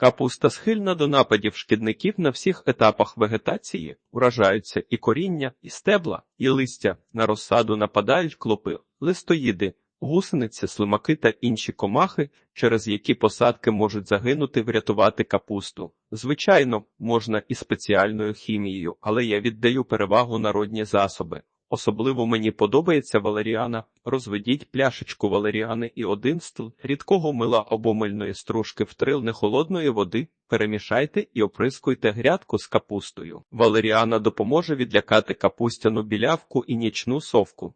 Капуста схильна до нападів шкідників на всіх етапах вегетації, уражаються і коріння, і стебла, і листя. На розсаду нападають клопи, листоїди, гусениці, слимаки та інші комахи, через які посадки можуть загинути, врятувати капусту. Звичайно, можна і спеціальною хімією, але я віддаю перевагу народні засоби. Особливо мені подобається валеріана. Розведіть пляшечку валеріани і один стл рідкого мила або мильної стружки в трил нехолодної води, перемішайте і оприскуйте грядку з капустою. Валеріана допоможе відлякати капустяну білявку і нічну совку.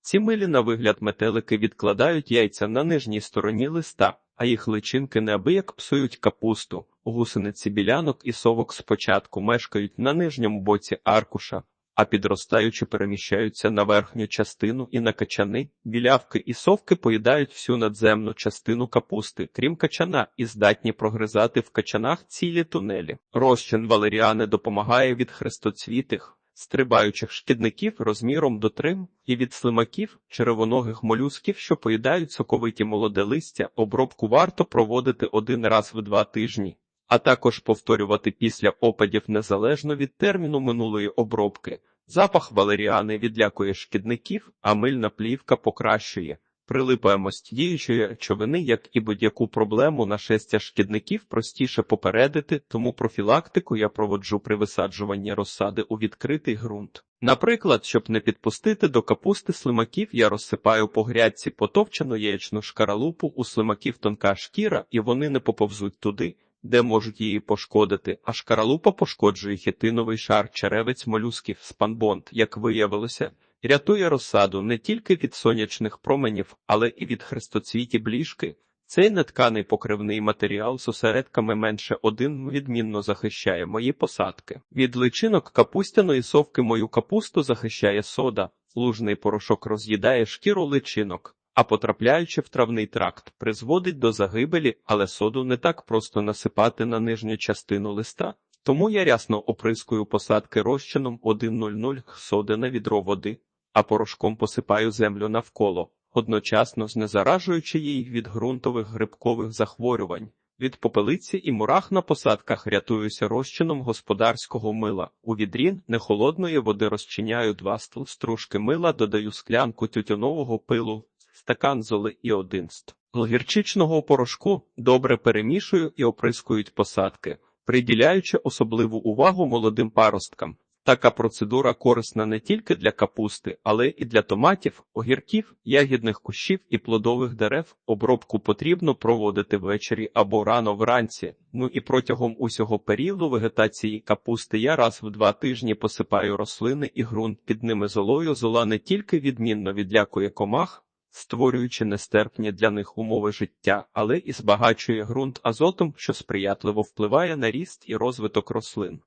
Ці милі на вигляд метелики відкладають яйця на нижній стороні листа, а їх личинки неабияк псують капусту. Гусениці білянок і совок спочатку мешкають на нижньому боці аркуша, а підростаючи переміщаються на верхню частину і на качани. Білявки і совки поїдають всю надземну частину капусти, крім качана, і здатні прогризати в качанах цілі тунелі. Розчин валеріани допомагає від хрестоцвітих, стрибаючих шкідників розміром до трим, і від слимаків, червоногих молюсків, що поїдають соковиті молоде листя, обробку варто проводити один раз в два тижні. А також повторювати після опадів незалежно від терміну минулої обробки. Запах валеріани відлякує шкідників, а мильна плівка покращує. Прилипаємость діючої речовини, як і будь-яку проблему нашестя шкідників простіше попередити, тому профілактику я проводжу при висаджуванні розсади у відкритий ґрунт. Наприклад, щоб не підпустити до капусти слимаків, я розсипаю по грядці потовчену яєчну шкаралупу, у слимаків тонка шкіра, і вони не поповзуть туди, де можуть її пошкодити, а шкаралупа пошкоджує хітиновий шар черевець молюсків спанбонд, як виявилося, рятує розсаду не тільки від сонячних променів, але і від хрестоцвіті бліжки. Цей нетканий покривний матеріал з осередками менше один відмінно захищає мої посадки. Від личинок капустяної совки мою капусту захищає сода, лужний порошок роз'їдає шкіру личинок а потрапляючи в травний тракт, призводить до загибелі, але соду не так просто насипати на нижню частину листа. Тому я рясно оприскую посадки розчином 1,00 соди на відро води, а порошком посипаю землю навколо, одночасно знезаражуючи її від ґрунтових грибкових захворювань. Від попелиці і мурах на посадках рятуюся розчином господарського мила. У відрі нехолодної води розчиняю два стружки мила, додаю склянку тютюнового пилу, стакан золи і один ст. Порошку добре перемішую і оприскують посадки, приділяючи особливу увагу молодим паросткам. Така процедура корисна не тільки для капусти, але і для томатів, огірків, ягідних кущів і плодових дерев. Обробку потрібно проводити ввечері або рано вранці. Ну і протягом усього періоду вегетації капусти я раз в два тижні посипаю рослини і ґрунт під ними золою. Зола не тільки відмінно відлякує комах, створюючи нестерпні для них умови життя, але і збагачує ґрунт азотом, що сприятливо впливає на ріст і розвиток рослин.